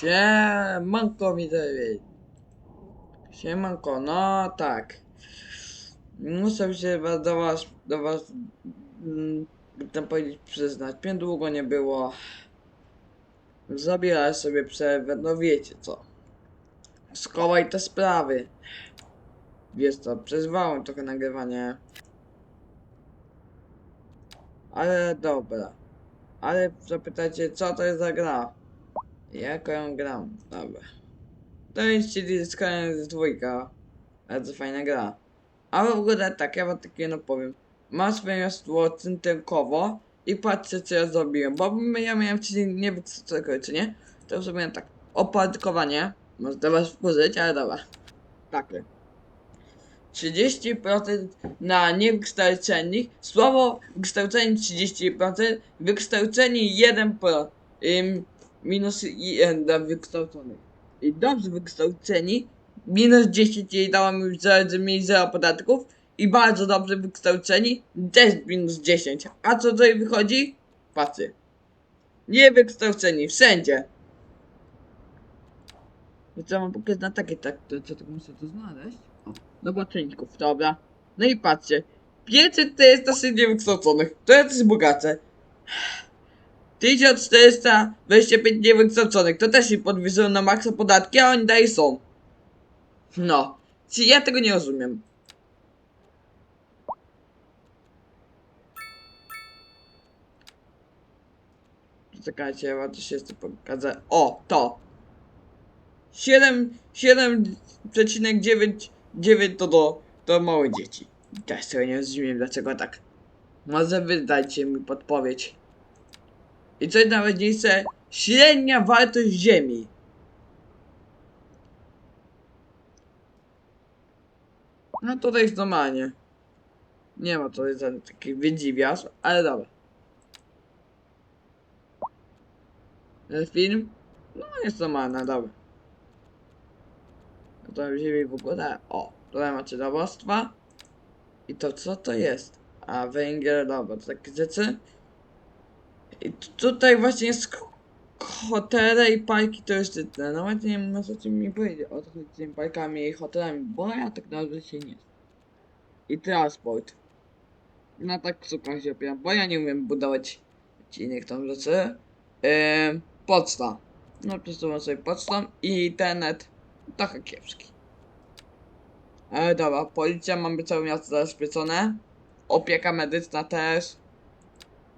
Siemanko widzowie. Siemanko, no tak. Muszę się do was, do was, mm, tam powiedzieć, przyznać. Mnie długo nie było. Zabieraj sobie przerwę, no wiecie co. Skołaj te sprawy. Wiesz co, przezwałem trochę nagrywanie. Ale dobra. Ale zapytacie, co to jest za gra? Jaką ją gram? Dobra. To jest czyli Skyrim dwójka. Bardzo fajna gra. Ale w ogóle tak, ja wam takie no powiem. Mam swoje miasto cynterkowo i patrzcie co ja zrobiłem. Bo ja miałem czyli nie wiem co tego, czy nie? To zrobiłem tak. Opadkowanie. Może do was wkurzyć, ale dobra. Takie. 30% na niewykształceni. Słowo wykształceni 30%, wykształceni 1%. Ym, minus 1 dla wykształconych. I dobrze wykształceni minus 10 jej dała mi za- mieć 0 podatków. I bardzo dobrze wykształceni też minus 10. A co tutaj wychodzi? Patrzcie. Niewykształceni wszędzie. I co mam pokazać na takie tak, to co tylko muszę to znaleźć? O, do boczynków, dobra. No i patrzcie. 500 to jest naszych niewykształconych. To jest bogacze. 1425 niewykształconych. To też im podwyższyło na maksa podatki, a oni dalej są. No. Czy ja tego nie rozumiem. Czekajcie, ja wam coś jeszcze pokażę. O, to. 7, 7,9 to do, to małe dzieci. Też tego nie rozumiem, dlaczego tak. Może wy dajcie mi podpowiedź. I co jest najważniejsze, średnia wartość ziemi. No tutaj jest normalnie. Nie ma tutaj żadnych takich wydziwiasz, ale dobra. Ten film? No jest normalna, dobra. No to ziemi w ogóle. O, tutaj macie dowództwa. I to co to jest? A węgiel, dobra, to takie rzeczy. I tutaj właśnie jest hotele i parki turystyczne. No właśnie nie wiem, co mi powiedzieć o z tymi parkami i hotelami, bo ja tak dobrze się nie. I transport. Na tak szukam się opieram, bo ja nie umiem budować innych tam rzeczy. Yy, poczta. No przesuwam sobie pocztą i internet trochę kiepski. Ale dobra, policja, mamy całe miasto zabezpieczone. Opieka medyczna też.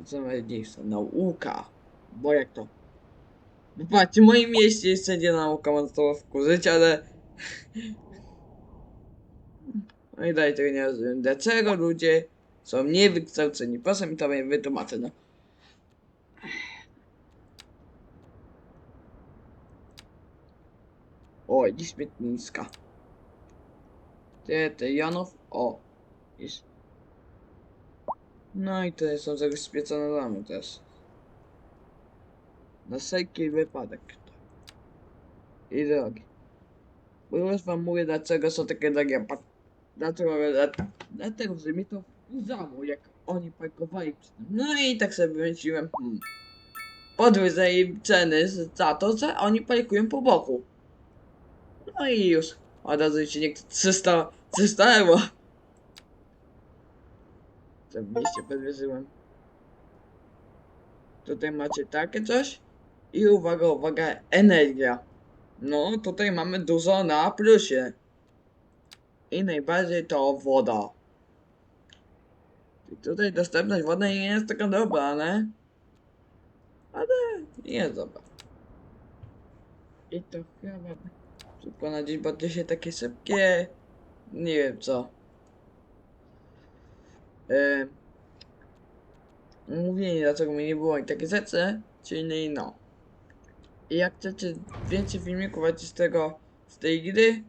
I co najważniejsze, nauka. Bo jak to? No patrzcie, w moim mieście jest wszędzie nauka, można to wkurzyć, ale... No i dalej tego nie rozumiem. Dlaczego ludzie są niewykształceni? Proszę mi to wytłumaczyć, no. Oj, dziś śmietniska. Te, te Janów, o. Jest. No i to są zabezpieczone domy też. Na wszelki wypadek. I drogi. Bo już wam mówię dlaczego są takie drogie. Dlaczego? Dla- Dlatego, że mi to wkurzało, jak oni parkowali przy tym. No i tak sobie wymyśliłem, hmm. Podwyżę im ceny za to, że oni parkują po boku. No i już. Od razu się nie 300, 300 euro. Co w mieście podwyżyłem. Tutaj macie takie coś. I uwaga, uwaga, energia. No, tutaj mamy dużo na plusie. I najbardziej to woda. I tutaj dostępność wody nie jest taka dobra, nie? Ale jest dobra. I to chyba szybko na dziś, to się takie szybkie. Nie wiem co. Yy, mówienie dlaczego mi nie było i takie rzeczy, czyli no. I jak chcecie więcej filmików z tego, z tej gry,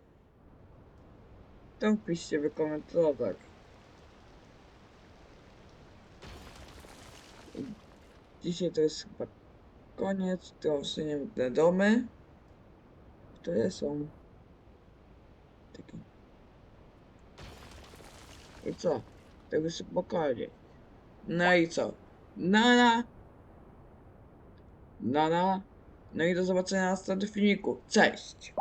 to piszcie w komentarzach. Dzisiaj to jest chyba koniec, to usuniemy te domy, które są takie. I co? Tego spokojnie. No i co? Nana. Nana. No i do zobaczenia na następnym filmiku. Cześć!